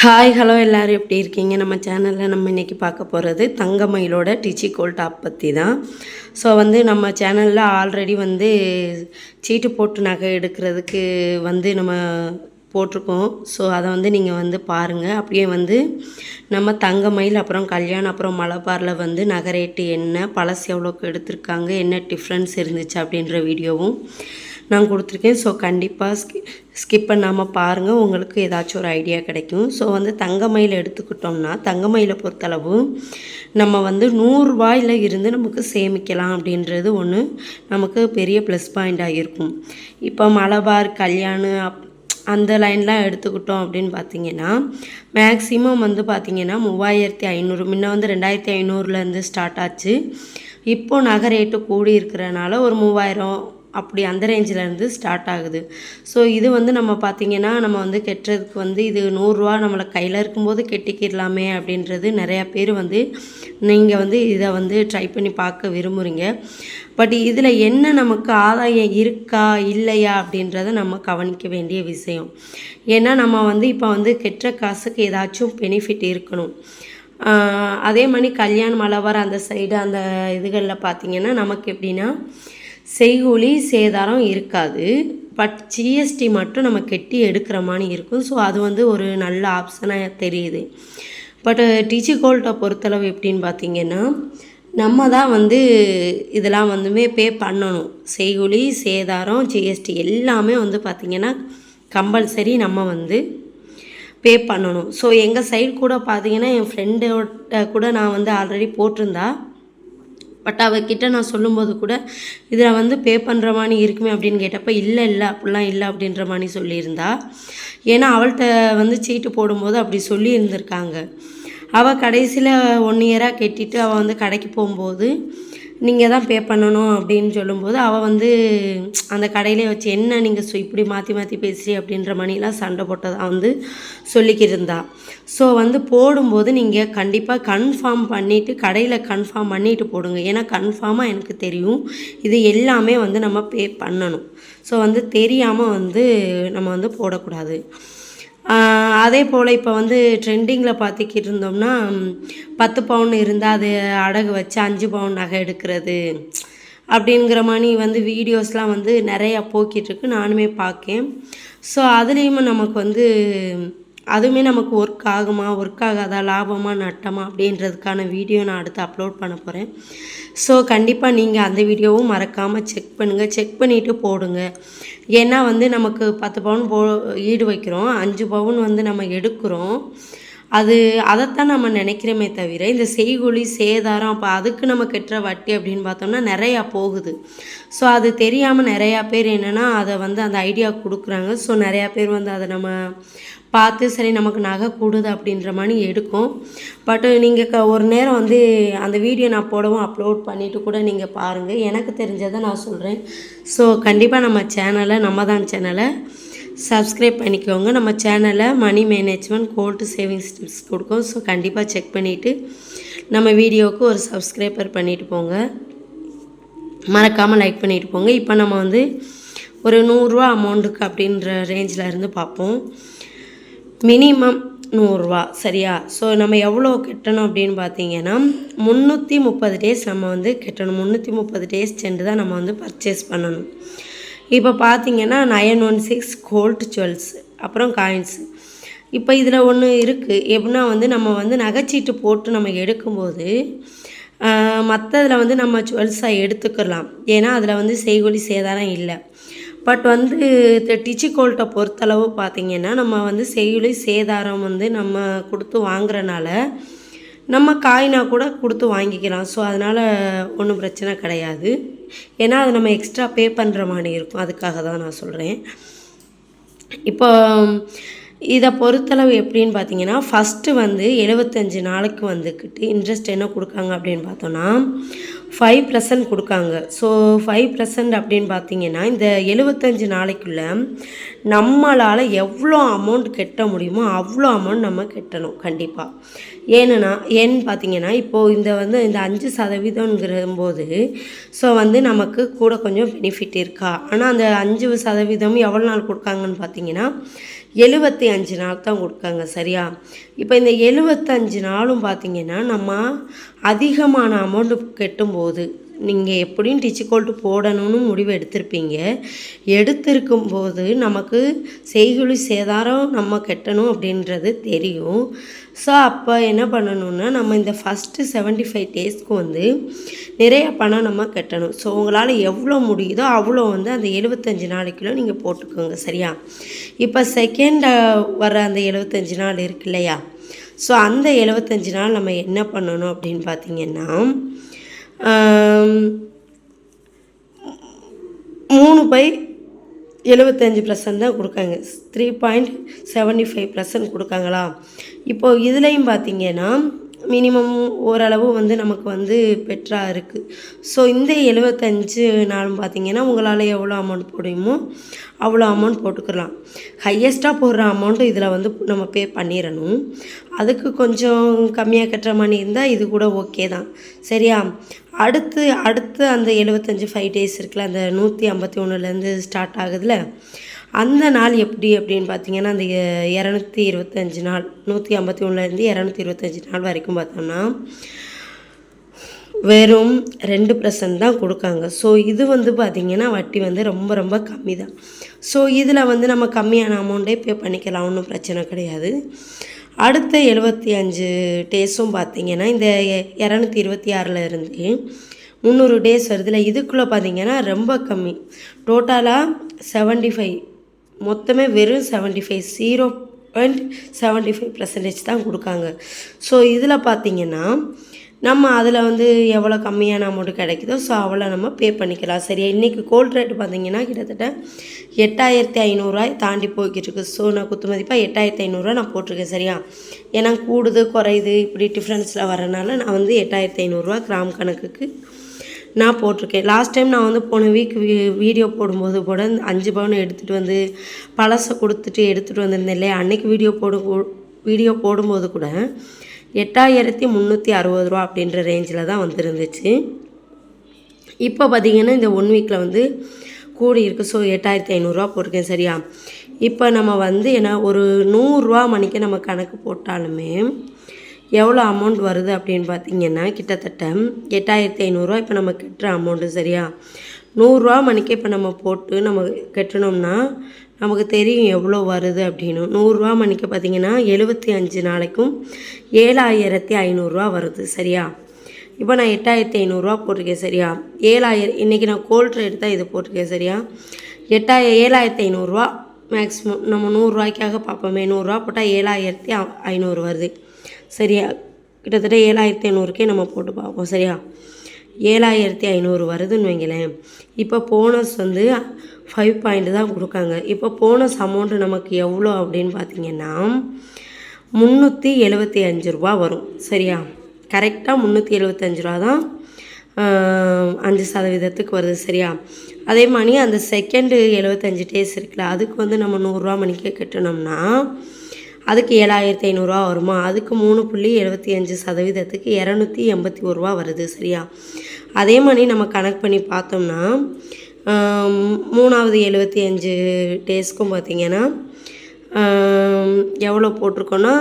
Hi hello எல்லோரும். எப்படி இருக்கீங்க? நம்ம சேனலில் நம்ம இன்றைக்கி பார்க்க போகிறது தங்கமயிலோட டிச்சி கோல் டாப் பற்றி தான். ஸோ வந்து நம்ம சேனலில் ஆல்ரெடி வந்து சீட்டு போட்டு நகை எடுக்கிறதுக்கு வந்து நம்ம போட்டிருக்கோம். ஸோ அதை வந்து நீங்கள் வந்து பாருங்கள் அப்படியே வந்து நம்ம தங்கமயில் அப்புறம் கல்யாணம் அப்புறம் மலபாரில் வந்து நகை ரேட்டு என்ன பழசு எவ்வளோக்கு எடுத்திருக்காங்க என்ன டிஃப்ரென்ஸ் இருந்துச்சு அப்படின்ற வீடியோவும் நான் கொடுத்துருக்கேன். ஸோ கண்டிப்பாக ஸ்கி ஸ்கிப் பண்ணாமல் பாருங்கள் உங்களுக்கு ஏதாச்சும் ஒரு ஐடியா கிடைக்கும். ஸோ வந்து தங்கமயில் எடுத்துக்கிட்டோம்னா தங்கமயிலை பொறுத்தளவு நம்ம வந்து நூறுரூவாயில் இருந்து நமக்கு சேமிக்கலாம் அப்படின்றது ஒன்று நமக்கு பெரிய ப்ளஸ் பாயிண்ட்டாக இருக்கும். இப்போ மலபார் கல்யாணம் அப் அந்த லைன்லாம் எடுத்துக்கிட்டோம் அப்படின்னு பார்த்தீங்கன்னா மேக்ஸிமம் வந்து பார்த்திங்கன்னா மூவாயிரத்தி ஐநூறு முன்ன வந்து ரெண்டாயிரத்தி ஐநூறுலேருந்து ஸ்டார்ட் ஆச்சு. இப்போது நகை ரேட்டு கூடி இருக்கிறனால ஒரு மூவாயிரம் அப்படி அந்த ரேஞ்சில் இருந்து ஸ்டார்ட் ஆகுது. ஸோ இது வந்து நம்ம பார்த்திங்கன்னா நம்ம வந்து கெட்டுறதுக்கு வந்து இது நூறுரூவா நம்மளை கையில் இருக்கும்போது கெட்டிக்கிடலாமே அப்படின்றது நிறையா பேர் வந்து நீங்கள் வந்து இதை வந்து ட்ரை பண்ணி பார்க்க விரும்புகிறீங்க பட் இதில் என்ன நமக்கு ஆதாயம் இருக்கா இல்லையா அப்படின்றத நம்ம கவனிக்க வேண்டிய விஷயம். ஏன்னா நம்ம வந்து இப்போ வந்து கெட்ட காசுக்கு ஏதாச்சும் பெனிஃபிட் இருக்கணும். அதே மாதிரி கல்யாணம் மலவர் அந்த சைடு அந்த இதுகளில் பார்த்திங்கன்னா நமக்கு எப்படின்னா செய்கூலி சேதாரம் இருக்காது. பட் ஜிஎஸ்டி மட்டும் நம்ம கெட்டி எடுக்கிற மாதிரி இருக்கும். ஸோ அது வந்து ஒரு நல்ல ஆப்ஷனாக தெரியுது. பட் டிஜி கோல்ட்டை பொறுத்தளவு எப்படின்னு பார்த்தீங்கன்னா நம்ம தான் வந்து இதெல்லாம் வந்துமே பே பண்ணணும். செய்கூலி சேதாரம் ஜிஎஸ்டி எல்லாமே வந்து பார்த்திங்கன்னா கம்பல்சரி நம்ம வந்து பே பண்ணணும். ஸோ எங்கள் சைடு கூட பார்த்தீங்கன்னா என் ஃப்ரெண்டோட கூட நான் வந்து ஆல்ரெடி போட்டிருந்தா பட் அவகிட்ட நான் சொல்லும்போது கூட இதில் வந்து பே பண்ணுற மாதிரி இருக்குமே அப்படின்னு கேட்டப்போ இல்லை இல்லை அப்படிலாம் இல்லை அப்படின்ற மாதிரி சொல்லியிருந்தா. ஏன்னா அவள்கிட்ட வந்து சீட்டு போடும்போது அப்படி சொல்லி இருந்திருக்காங்க அவள் கடைசியில் ஒன் இயராக கெட்டிட்டு அவள் வந்து கடைக்கு போகும்போது நீங்கள் தான் பே பண்ணணும் அப்படின்னு சொல்லும்போது அவள் வந்து அந்த கடையிலே வச்சு என்ன நீங்கள் இப்படி மாற்றி மாற்றி பேசுகிறீ அப்படின்ற மணிலாம் சண்டை போட்டதாக வந்து சொல்லிக்கிருந்தா ஸோ வந்து போடும்போது நீங்கள் கண்டிப்பாக கன்ஃபார்ம் பண்ணிவிட்டு கடையில் கன்ஃபார்ம் பண்ணிவிட்டு போடுங்க. ஏன்னா கன்ஃபார்மாக எனக்கு தெரியும். இது எல்லாமே வந்து நம்ம பே பண்ணணும். ஸோ வந்து தெரியாமல் வந்து நம்ம வந்து போடக்கூடாது. அதே போல் இப்போ வந்து ட்ரெண்டிங்கில் பார்த்துக்கிட்டு இருந்தோம்னா பத்து பவுன் இருந்தால் அது அடகு வச்சு அஞ்சு பவுன் நகை எடுக்கிறது அப்படிங்கிற மாதிரி வந்து வீடியோஸ்லாம் வந்து நிறையா போக்கிட்டுருக்கு நானுமே பார்க்கேன் ஸோ அதுலேயுமே நமக்கு வந்து அதுவுமே நமக்கு ஒர்க் ஆகுமா ஒர்க் ஆகாதா லாபமா நட்டமா அப்படின்றதுக்கான வீடியோ நான் அடுத்து அப்லோட் பண்ண போகிறேன் ஸோ கண்டிப்பாக நீங்கள் அந்த வீடியோவும் மறக்காமல் செக் பண்ணுங்கள் செக் பண்ணிவிட்டு போடுங்க. ஏன்னா வந்து நமக்கு பத்து பவுன் போ ஈடு வைக்கிறோம். அஞ்சு பவுன் வந்து நம்ம எடுக்கிறோம். அது அதைத்தான் நம்ம நினைக்கிறோமே தவிர இந்த செய்கூலி சேதாரம் அப்போ அதுக்கு நம்ம கெட்டுற வட்டி அப்படின்னு பார்த்தோம்னா நிறையா போகுது. ஸோ அது தெரியாமல் நிறையா பேர் என்னென்னா அதை வந்து அந்த ஐடியா கொடுக்குறாங்க. ஸோ நிறையா பேர் வந்து அதை நம்ம பார்த்து சரி நமக்கு நகை கூடுது அப்படின்ற மாதிரி எடுக்கும். பட்டு நீங்கள் க ஒரு நேரம் வந்து அந்த வீடியோ நான் போடவும் அப்லோட் பண்ணிவிட்டு கூட நீங்கள் பாருங்கள் எனக்கு தெரிஞ்சதை நான் சொல்கிறேன் ஸோ கண்டிப்பாக நம்ம சேனலை நம்ம தான் சேனலை சப்ஸ்கிரைப் பண்ணிக்கோங்க. நம்ம சேனலில் money management gold savings tips கொடுக்கும். ஸோ கண்டிப்பாக செக் பண்ணிவிட்டு நம்ம வீடியோவுக்கு ஒரு சப்ஸ்கிரைபர் பண்ணிவிட்டு போங்க. மறக்காமல் லைக் பண்ணிவிட்டு போங்க. இப்போ நம்ம வந்து ஒரு நூறுரூவா அமௌண்ட்டுக்கு அப்படின்ற ரேஞ்சில் இருந்து பார்ப்போம். மினிமம் நூறுரூவா சரியா? ஸோ நம்ம எவ்வளோ கட்டணும் அப்படின்னு பார்த்தீங்கன்னா முந்நூற்றி முப்பது டேஸ் நம்ம வந்து கட்டணும். முந்நூற்றி முப்பது டேஸ் சென்று தான் நம்ம வந்து பர்ச்சேஸ் பண்ணணும். இப்போ பார்த்தீங்கன்னா nine one six gold jewels அப்புறம் காயின்ஸ் இப்போ இதில் ஒன்று இருக்குது எப்படின்னா வந்து நம்ம வந்து நகைச்சீட்டு போட்டு நம்ம எடுக்கும்போது மற்றதில் வந்து நம்ம ஜுவல்ஸாக எடுத்துக்கலாம். ஏன்னா அதில் வந்து செய்கொலி சேதாரம் இல்லை. பட் வந்து டிச்சி கோல்ட்டை பொறுத்தளவு பார்த்திங்கன்னா நம்ம வந்து செய்கொலி சேதாரம் வந்து நம்ம கொடுத்து வாங்குறனால நம்ம காயினாக கூட கொடுத்து வாங்கிக்கலாம். ஸோ அதனால் ஒன்றும் பிரச்சனை கிடையாது. ஏன்னா அது நம்ம எக்ஸ்ட்ரா பே பண்ணுற மாதிரி இருக்கும். அதுக்காக தான் நான் சொல்கிறேன் இப்போ இதை பொறுத்தளவு எப்படின்னு பார்த்தீங்கன்னா ஃபஸ்ட்டு வந்து எழுபத்தஞ்சு நாளைக்கு வந்துக்கிட்டு இன்ட்ரெஸ்ட் என்ன கொடுக்காங்க அப்படின்னு பார்த்தோன்னா ஃபைவ் பர்சன்ட் கொடுக்காங்க. ஸோ ஃபைவ் பர்சன்ட் அப்படின்னு பார்த்தீங்கன்னா இந்த எழுபத்தஞ்சு நாளைக்குள்ளே நம்மளால் எவ்வளோ அமௌண்ட் கட்ட முடியுமோ அவ்வளோ அமௌண்ட் நம்ம கட்டணும் கண்டிப்பாக ஏன்னா ஏன்னு பார்த்தீங்கன்னா இப்போது இந்த வந்து இந்த அஞ்சு சதவீதங்கிற போது ஸோ வந்து நமக்கு கூட கொஞ்சம் பெனிஃபிட் இருக்கா? ஆனால் அந்த அஞ்சு சதவீதம் எவ்வளோ நாள் கொடுக்காங்கன்னு பார்த்தீங்கன்னா எழுபத்தி அஞ்சு நாள் தான் கொடுக்காங்க சரியா? இப்போ இந்த எழுபத்தஞ்சு நாளும் பார்த்தீங்கன்னா நம்ம அதிகமான அமௌண்ட்டு கட்டும்போது நீங்கள் எப்படியும் டிச்சிக்கோல்ட்டு போடணும்னு முடிவு எடுத்திருப்பீங்க. எடுத்திருக்கும் போது நமக்கு செய்குழி சேதாரம் நம்ம கட்டணும் அப்படின்றது தெரியும். ஸோ அப்போ என்ன பண்ணணும்னா நம்ம இந்த ஃபஸ்ட்டு செவன்ட்டி ஃபைவ் டேஸ்க்கு வந்து நிறைய பணம் நம்ம கட்டணும். ஸோ உங்களால் எவ்வளோ முடியுதோ அவ்வளோ வந்து அந்த எழுபத்தஞ்சு நாளைக்குள்ள நீங்கள் போட்டுக்கோங்க சரியா? இப்போ செகண்டாக வர அந்த எழுபத்தஞ்சு நாள் இருக்கு இல்லையா? ஸோ அந்த எழுபத்தஞ்சு நாள் நம்ம என்ன பண்ணணும் அப்படின்னு பார்த்தீங்கன்னா மூணு பை எழுபத்தஞ்சு பர்சன்ட் தான் கொடுக்காங்க. Three point seventy five percent கொடுக்காங்களா இப்போது இதுலேயும் பார்த்தீங்கன்னா மினிமம் ஓரளவு வந்து நமக்கு வந்து பெட்டராக இருக்குது ஸோ இந்த எழுபத்தஞ்சு நாளும் பார்த்தீங்கன்னா உங்களால் எவ்வளோ அமௌண்ட் போடுமோ அவ்வளோ அமௌண்ட் போட்டுக்கலாம். ஹையஸ்ட்டாக போடுற அமௌண்ட்டு இதில் வந்து நம்ம பே பண்ணிடணும் அதுக்கு கொஞ்சம் கம்மியாக கட்டுற மாதிரி இருந்தால் இது கூட ஓகே தான். சரியா? அடுத்து அடுத்து அந்த எழுபத்தஞ்சு ஃபைவ் டேஸ் இருக்குல்ல அந்த நூற்றி ஐம்பத்தி ஒன்றுலேருந்து ஸ்டார்ட் ஆகுதுல அந்த நாள் எப்படி அப்படின்னு பார்த்தீங்கன்னா அந்த இரநூத்தி இருபத்தஞ்சி நாள் நூற்றி ஐம்பத்தி ஒன்றுலேருந்து இரநூத்தி இருபத்தஞ்சு நாள் வரைக்கும் பார்த்தோம்னா வெறும் ரெண்டு பர்சன்ட் தான் கொடுக்காங்க. ஸோ இது வந்து பார்த்திங்கன்னா வட்டி வந்து ரொம்ப ரொம்ப கம்மி தான் ஸோ இதில் வந்து நம்ம கம்மியான அமௌண்ட்டே பே பண்ணிக்கலாம். ஒன்றும் பிரச்சனை கிடையாது. அடுத்த எழுபத்தி அஞ்சு டேஸும் பார்த்திங்கன்னா இந்த இரநூத்தி இருபத்தி ஆறில் இருந்து முந்நூறு டேஸ் வருதுல இதுக்குள்ளே பார்த்தீங்கன்னா ரொம்ப கம்மி. டோட்டலாக செவன்ட்டி ஃபைவ் மொத்தமே வெறும் seventy five zero point seventy five percentage தான் கொடுக்காங்க. ஸோ இதில் பார்த்தீங்கன்னா நம்ம அதில் வந்து எவ்வளோ கம்மியான அமௌண்ட் கிடைக்குதோ ஸோ அவ்வளோ நம்ம பே பண்ணிக்கலாம். சரியா? இன்றைக்கி கோல்ட் ரேட் பார்த்தீங்கன்னா கிட்டத்தட்ட எட்டாயிரத்தி ஐநூறுரூவாய் தாண்டி போய்கிட்டு இருக்கு ஸோ நான் குத்து மதிப்பாக எட்டாயிரத்தி ஐநூறுரூவா நான் போட்டிருக்கேன் சரியா? ஏன்னா கூடுது குறையுது இப்படி டிஃப்ரென்ஸில் வரனால நான் வந்து எட்டாயிரத்தி ஐநூறுரூவா கிராம் கணக்குக்கு நான் போட்டிருக்கேன். லாஸ்ட் டைம் நான் வந்து போன வீக் வீடியோ போடும்போது கூட அஞ்சு பவுன் எடுத்துகிட்டு வந்து பழசை கொடுத்துட்டு எடுத்துகிட்டு வந்திருந்தேன் இல்லையா? அன்றைக்கி வீடியோ போடும் வீடியோ போடும்போது கூட எட்டாயிரத்தி முந்நூற்றி அறுபது ரூபா அப்படின்ற ரேஞ்சில் தான் வந்துருந்துச்சு. இப்போ பார்த்தீங்கன்னா இந்த ஒன் வீக்கில் வந்து கூடி இருக்குது ஸோ எட்டாயிரத்தி ஐநூறுரூவா போட்டிருக்கேன். சரியா? இப்போ நம்ம வந்து என்ன ஒரு நூறுரூவா மணிக்கு நம்ம கணக்கு போட்டாலுமே எவ்வளோ அமௌண்ட் வருது அப்படின்னு பார்த்தீங்கன்னா கிட்டத்தட்ட எட்டாயிரத்தி ஐநூறுரூவா இப்போ நம்ம கட்டுற அமௌண்ட்டு சரியா? நூறுரூவா மணிக்கு இப்போ நம்ம போட்டு நம்ம கட்டணும்னா நமக்கு தெரியும் எவ்வளோ வருது அப்படின்னு. நூறுரூவா மணிக்கு பார்த்தீங்கன்னா எழுபத்தி அஞ்சு நாளைக்கும் ஏழாயிரத்தி ஐநூறுரூவா வருது சரியா? இப்போ நான் எட்டாயிரத்தி ஐநூறுரூவா போட்டிருக்கேன் சரியா? ஏழாயிரம் இன்றைக்கி நான் கோல்ட் ரேட் தான் இது போட்டிருக்கேன் சரியா? எட்டாய ஏழாயிரத்தி ஐநூறுரூவா மேக்ஸிமம் நம்ம நூறுரூவாய்க்காக பார்ப்போமே. நூறுரூவா போட்டால் ஏழாயிரத்தி ஐநூறு வருது. சரியா? கிட்டத்தட்ட ஏழாயிரத்தி ஐநூறுக்கே நம்ம போட்டு பார்ப்போம் சரியா? ஏழாயிரத்தி ஐநூறு வருதுன்னு வைங்களேன். இப்போ போனஸ் வந்து ஃபைவ் பாயிண்ட் தான் கொடுக்காங்க. இப்போ போனஸ் அமௌண்ட்டு நமக்கு எவ்வளோ அப்படின்னு பார்த்தீங்கன்னா முந்நூற்றி எழுபத்தி அஞ்சு ரூபா வரும் சரியா? கரெக்டாக முந்நூற்றி எழுபத்தஞ்சு ரூபா தான் அஞ்சு சதவீதத்துக்கு வருது சரியா? அதே மாதிரி அந்த செகண்டு எழுபத்தஞ்சு டேஸ் இருக்குல்ல அதுக்கு வந்து நம்ம நூறுரூவா மணிக்கே கட்டினோம்னா அதுக்கு ஏழாயிரத்தி ஐநூறுரூவா வருமா? அதுக்கு மூணு புள்ளி எழுபத்தி அஞ்சு சதவீதத்துக்கு இரநூத்தி எண்பத்தி ஒரு ரூபா வருது சரியா? அதே மாதிரி நம்ம கணக்கு பண்ணி பார்த்தோம்னா மூணாவது எழுபத்தி அஞ்சு டேஸ்க்கும் பார்த்தீங்கன்னா எவ்வளோ போட்டிருக்கோன்னா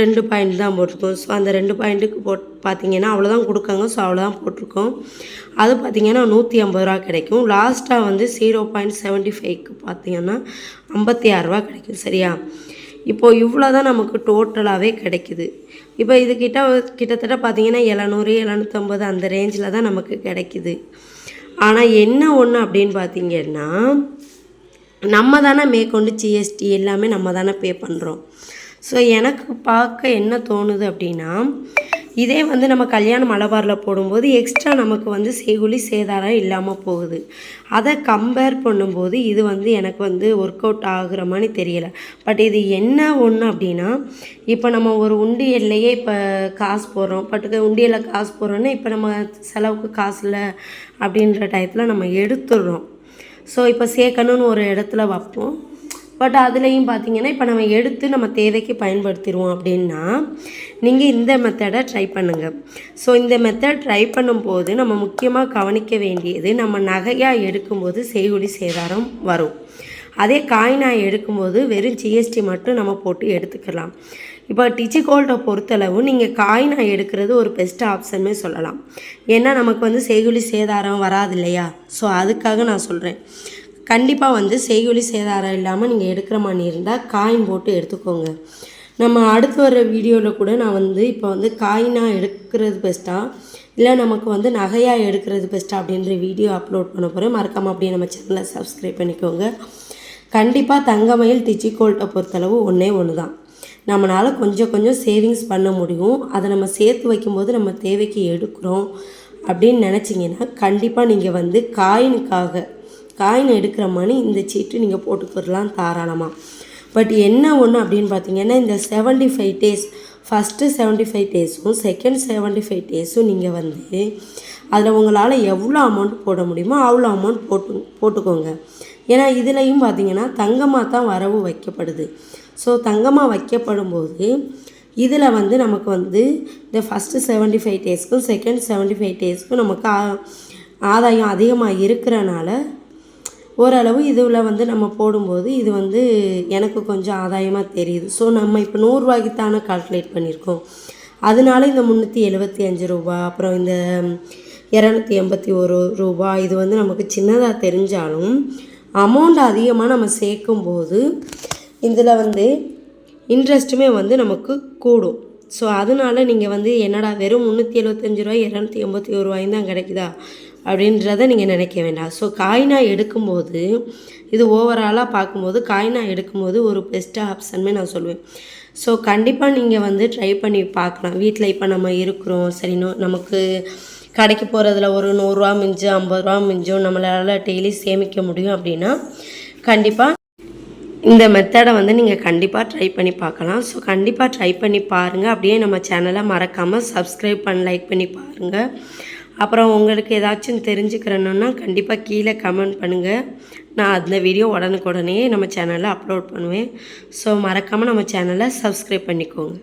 ரெண்டு பாயிண்ட் தான் போட்டிருக்கோம். ஸோ அந்த ரெண்டு பாயிண்ட்டுக்கு போட் பார்த்திங்கன்னா அவ்வளோதான் கொடுக்காங்க. ஸோ அவ்வளோதான் போட்டிருக்கோம். அது பார்த்தீங்கன்னா நூற்றி ஐம்பது ரூபா கிடைக்கும். லாஸ்ட்டாக வந்து ஜீரோ பாயிண்ட் செவன்ட்டி ஃபைவ்க்கு பார்த்திங்கன்னா ஐம்பத்தி ஆறுரூவா கிடைக்கும் சரியா? இப்போது இவ்வளோ தான் நமக்கு டோட்டலாகவே கிடைக்குது. இப்போ இது கிட்ட கிட்டத்தட்ட பார்த்தீங்கன்னா எழுநூறு எழுநூற்றம்பது அந்த ரேஞ்சில் தான் நமக்கு கிடைக்குது. ஆனால் என்ன ஒன்று அப்படின்னு பார்த்தீங்கன்னா நம்ம தானே மேற்கொண்டு ஜிஎஸ்டி எல்லாமே நம்ம தானே பே பண்ணுறோம் ஸோ எனக்கு பார்க்க என்ன தோணுது அப்படின்னா இதே வந்து நம்ம கல்யாண மலபாரில் போடும்போது எக்ஸ்ட்ரா நமக்கு வந்து செய்குலி சேதாரம் இல்லாமல் போகுது. அதை கம்பேர் பண்ணும்போது இது வந்து எனக்கு வந்து ஒர்க் அவுட் ஆகுற மாதிரி தெரியலை. பட் இது என்ன ஒன்று அப்படின்னா இப்போ நம்ம ஒரு உண்டியல்லையே இப்போ காசு போடுறோம். பட் உண்டியலில் காசு போடுறோன்னா இப்போ நம்ம செலவுக்கு காசு இல்லை அப்படின்ற டயத்தில் நம்ம எடுத்துடுறோம். ஸோ இப்போ சேர்க்கணும்னு ஒரு இடத்துல வைப்போம். பட் அதுலேயும் பார்த்தீங்கன்னா இப்போ நம்ம எடுத்து நம்ம தேவைக்கு பயன்படுத்திடுவோம் அப்படின்னா நீங்கள் இந்த மெத்தடை ட்ரை பண்ணுங்கள் ஸோ இந்த மெத்தட் ட்ரை பண்ணும்போது நம்ம முக்கியமாக கவனிக்க வேண்டியது நம்ம நகையாக எடுக்கும்போது செய்குலி சேதாரம் வரும். அதே காயினாக எடுக்கும்போது வெறும் ஜிஎஸ்டி மட்டும் நம்ம போட்டு எடுத்துக்கலாம். இப்போ டிச்சி கோல்ட்டை பொறுத்தளவு நீங்கள் காயினாக எடுக்கிறது ஒரு பெஸ்ட் ஆப்ஷன்னே சொல்லலாம். ஏன்னா நமக்கு வந்து செய்குலி சேதாரம் வராது இல்லையா? ஸோ அதுக்காக நான் சொல்கிறேன் கண்டிப்பாக வந்து செய்குலி சேதாரம் இல்லாமல் நீங்கள் எடுக்கிற மாதிரி இருந்தால் காயின் போட்டு எடுத்துக்கோங்க. நம்ம அடுத்து வர வீடியோவில் கூட நான் வந்து இப்போ வந்து காயினாக எடுக்கிறது பெஸ்ட்டாக இல்லை நமக்கு வந்து நகையாக எடுக்கிறது பெஸ்ட்டாக அப்படின்ற வீடியோ அப்லோட் பண்ண போகிறேன் மறக்காமல் அப்படியே நம்ம சேனலை சப்ஸ்கிரைப் பண்ணிக்கோங்க. கண்டிப்பாக தங்கமயில் டிச்சிகோல்ட்டை பொறுத்தளவு ஒன்றே ஒன்று தான் நம்மளால் கொஞ்சம் கொஞ்சம் சேவிங்ஸ் பண்ண முடியும். அதை நம்ம சேர்த்து வைக்கும்போது நம்ம தேவைக்கு எடுக்கிறோம் அப்படின்னு நினச்சிங்கன்னா கண்டிப்பாக நீங்கள் வந்து காயினுக்காக காயின் எடுக்கிற மணி இந்த சீட்டு நீங்கள் போட்டுக்கிறலாம் தாராளமாக பட் என்ன ஒன்று அப்படின்னு பார்த்தீங்கன்னா இந்த seventy five days first seventy five டேஸும் second seventy five டேஸும் நீங்கள் வந்து அதில் உங்களால் எவ்வளோ அமௌண்ட் போட முடியுமோ அவ்வளோ அமௌண்ட் போட்டு போட்டுக்கோங்க. ஏன்னா இதுலேயும் பார்த்தீங்கன்னா தங்கமாக தான் வரவு வைக்கப்படுது. ஸோ தங்கமாக வைக்கப்படும் போது இதில் வந்து நமக்கு வந்து இந்த ஃபஸ்ட்டு செவன்ட்டி ஃபைவ் டேஸ்க்கும் செகண்ட் செவன்ட்டி ஃபைவ் டேஸ்க்கும் நமக்கு ஆ- ஆதாயம் அதிகமாக இருக்கிறனால ஓரளவு இதில் வந்து நம்ம போடும்போது இது வந்து எனக்கு கொஞ்சம் ஆதாயமாக தெரியுது. ஸோ நம்ம இப்போ நூறுரூவாய்க்கு தானே கால்குலேட் பண்ணியிருக்கோம் அதனால இந்த முந்நூற்றி எழுபத்தி அஞ்சு ரூபா அப்புறம் இந்த இரநூத்தி எண்பத்தி ஒரு ரூபா இது வந்து நமக்கு சின்னதாக தெரிஞ்சாலும் அமௌண்ட் அதிகமாக நம்ம சேர்க்கும்போது இதில் வந்து இன்ட்ரெஸ்ட்டுமே வந்து நமக்கு கூடும். ஸோ அதனால நீங்கள் வந்து என்னடா வெறும் முந்நூற்றி எழுபத்தஞ்சு ரூபாய் இரநூத்தி எண்பத்தி ஒரு ரூபாயும் தான் கிடைக்குதா? அப்படின்றத நீங்கள் நினைக்க வேண்டாம். ஸோ காயினாக எடுக்கும்போது இது ஓவராலாக பார்க்கும்போது காயினாக எடுக்கும்போது ஒரு பெஸ்ட்டாக ஆப்ஷன்மே நான் சொல்லுவேன் ஸோ கண்டிப்பாக நீங்கள் வந்து ட்ரை பண்ணி பார்க்கலாம். வீட்டில் இப்போ நம்ம இருக்கிறோம். சரி நோ நமக்கு கடைக்கு போகிறதுல ஒரு நூறுரூவா மிஞ்சு ஐம்பது ரூபா மிஞ்சும் நம்மளால் டெய்லி சேமிக்க முடியும் அப்படின்னா கண்டிப்பாக இந்த மெத்தடை வந்து நீங்கள் கண்டிப்பாக ட்ரை பண்ணி பார்க்கலாம். ஸோ கண்டிப்பாக ட்ரை பண்ணி பாருங்கள் அப்படியே நம்ம சேனலை மறக்காமல் சப்ஸ்கிரைப் பண்ணி லைக் பண்ணி பாருங்கள் அப்புறம் உங்களுக்கு ஏதாச்சும் தெரிஞ்சுக்கிறணுன்னா கண்டிப்பாக கீழே கமெண்ட் பண்ணுங்கள் நான் அந்த வீடியோ உடனுக்குடனே நம்ம சேனலில் அப்லோட் பண்ணுவேன். ஸோ மறக்காமல் நம்ம சேனலை சப்ஸ்கிரைப் பண்ணிக்கோங்க.